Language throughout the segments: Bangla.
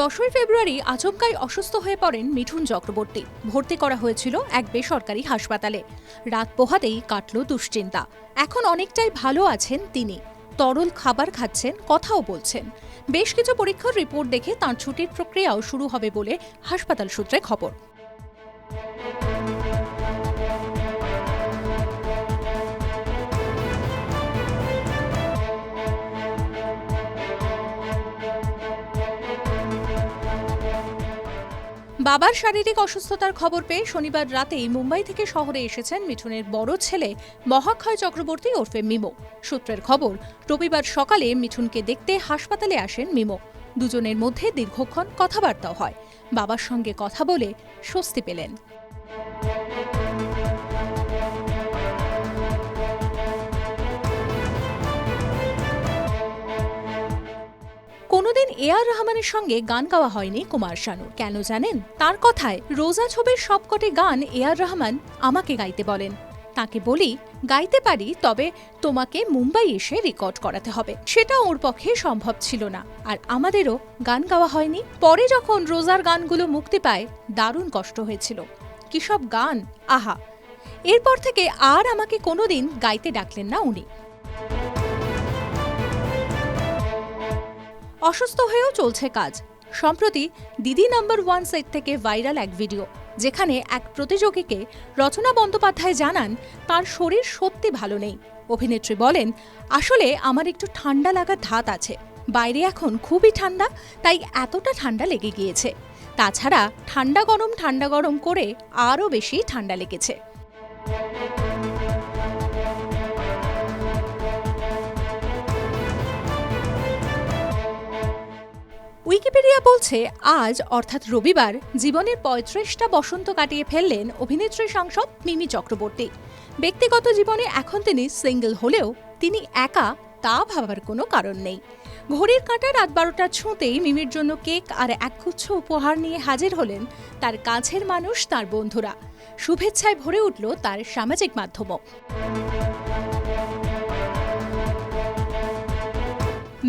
দশই ফেব্রুয়ারি আচমকাই অসুস্থ হয়ে পড়েন মিঠুন চক্রবর্তী। ভর্তি করা হয়েছিল এক বেসরকারি হাসপাতালে। রাত পোহাতেই কাটল দুশ্চিন্তা। এখন অনেকটাই ভালো আছেন তিনি। তরল খাবার খাচ্ছেন, কথাও বলছেন। বেশ কিছু পরীক্ষার রিপোর্ট দেখে তাঁর ছুটির প্রক্রিয়াও শুরু হবে বলে হাসপাতাল সূত্রে খবর। বাবার শারীরিক অসুস্থতার খবর পেয়ে শনিবার রাতেই মুম্বাই থেকে শহরে এসেছেন মিঠুনের বড় ছেলে মহাক্ষয় চক্রবর্তী ওরফে মিমো। সূত্রের খবর, রবিবার সকালে মিঠুনকে দেখতে হাসপাতালে আসেন মিমো। দুজনের মধ্যে দীর্ঘক্ষণ কথাবার্তাও হয়। বাবার সঙ্গে কথা বলে স্বস্তি পেলেন। কোনোদিন এ আর রহমানের সঙ্গে গান গাওয়া হয়নি কুমার শানুর কেন জানেন? তার কথায় রোজা ছবির সবকটি গান এ আর রহমান আমাকে গাইতে বলেন। তাকে বলি, গাইতে পারি, তবে তোমাকে মুম্বাই এসে রেকর্ড করাতে হবে। সেটা ওর পক্ষে সম্ভব ছিল না। আর আমাদেরও গান গাওয়া হয়নি। পরে যখন রোজার গানগুলো মুক্তি পায়, দারুণ কষ্ট হয়েছিল। কি সব গান? আহা! এরপর থেকে আর আমাকে কোনোদিন গাইতে ডাকলেন না উনি। অসুস্থ হয়েও চলছে কাজ। সম্প্রতি দিদি নাম্বার ওয়ান সেট থেকে ভাইরাল এক ভিডিও, যেখানে এক প্রতিযোগীকে রচনা বন্দ্যোপাধ্যায় জানান, তার শরীর সত্যি ভালো নেই। অভিনেত্রী বলেন, আসলে আমার একটু ঠান্ডা লাগার ধাত আছে। বাইরে এখন খুবই ঠান্ডা, তাই এতটা ঠান্ডা লেগে গিয়েছে। তাছাড়া ঠান্ডা গরম ঠান্ডা গরম করে আরও বেশি ঠান্ডা লেগেছে। উইকিপিডিয়া বলছে, আজ, অর্থাৎ রবিবার, জীবনের পঁয়ত্রিশটা বসন্ত কাটিয়ে ফেললেন অভিনেত্রী সাংসদ মিমি চক্রবর্তী। ব্যক্তিগত জীবনে এখন তিনি সিঙ্গেল হলেও তিনি একা তা ভাবার কোনো কারণ নেই। ঘড়ির কাঁটা রাত বারোটা ছুঁতেই মিমির জন্য কেক আর একগুচ্ছ উপহার নিয়ে হাজির হলেন তার কাছের মানুষ, তার বন্ধুরা। শুভেচ্ছায় ভরে উঠল তার সামাজিক মাধ্যমও।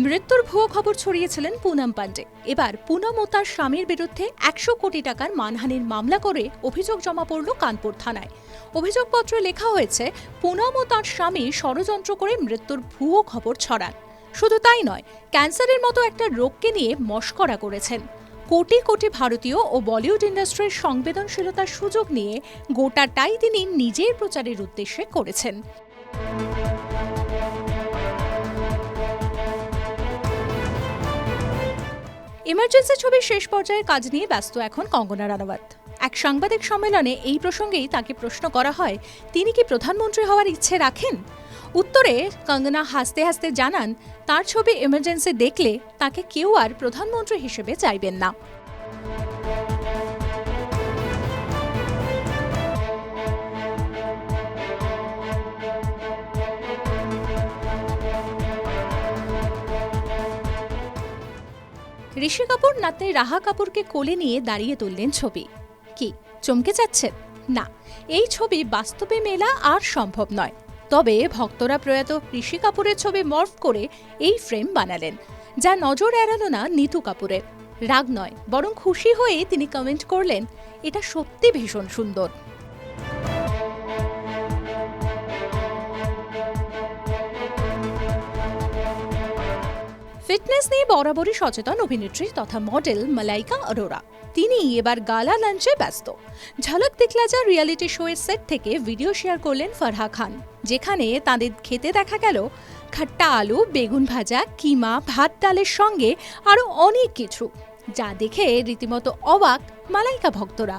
মৃত্যুর ভুয়ো খবর ছড়িয়েছিলেন পুনম পান্ডে এবার পুনম ও তার স্বামীর বিরুদ্ধে একশো কোটি টাকার মানহানির মামলা করে অভিযোগ জমা পড়ল কানপুর থানায়। অভিযোগপত্রে লেখা হয়েছে, পুনম ও তার স্বামী ষড়যন্ত্র করে মৃত্যুর ভুয়ো খবর ছড়ান। শুধু তাই নয়, ক্যান্সারের মতো একটা রোগকে নিয়ে মস্করা করেছেন। কোটি কোটি ভারতীয় ও বলিউড ইন্ডাস্ট্রির সংবেদনশীলতার সুযোগ নিয়ে গোটাটাই তিনি নিজের প্রচারের উদ্দেশ্যে করেছেন। ইমার্জেন্সি ছবির শেষ পর্যায়ে কাজ নিয়ে ব্যস্ত এখন কঙ্গনা রানাওয়াত। এক সাংবাদিক সম্মেলনে এই প্রসঙ্গেই তাকে প্রশ্ন করা হয়, তিনি কি প্রধানমন্ত্রী হওয়ার ইচ্ছে রাখেন? উত্তরে, কঙ্গনা হাসতে হাসতে জানান, তার ছবি ইমার্জেন্সি দেখলে তাকে কেউ আর প্রধানমন্ত্রী হিসেবে চাইবেন না। ঋষি কাপুর নাতে রাহা কাপুরকে কোলে নিয়ে দাঁড়িয়ে তুললেন ছবি। কি, চমকে যাচ্ছেন না, এই ছবি বাস্তবে মেলা আর সম্ভব নয়। তবে ভক্তরা প্রয়াত ঋষি কাপুরের ছবি মর্ফ করে এই ফ্রেম বানালেন, যা নজর এড়ালো না নিতু কাপুরের রাগ নয়, বরং খুশি হয়ে তিনি কমেন্ট করলেন, এটা সত্যি ভীষণ সুন্দর। ফিটনেস নিয়ে বরাবরই সচেতন অভিনেত্রী তথা মডেল মালাইকা অরোরা। তিনি এবার গালা লাঞ্চে ব্যস্ত। ঝলক দিখলা যা রিয়ালিটি শোয়ের সেট থেকে ভিডিও শেয়ার করলেন ফারহা খান, যেখানে তাদের খেতে দেখা গেল খাট্টা আলু, বেগুন ভাজা, কিমা, ভাত ডালের সঙ্গে আরও অনেক কিছু, যা দেখে রীতিমতো অবাক মালাইকা ভক্তরা।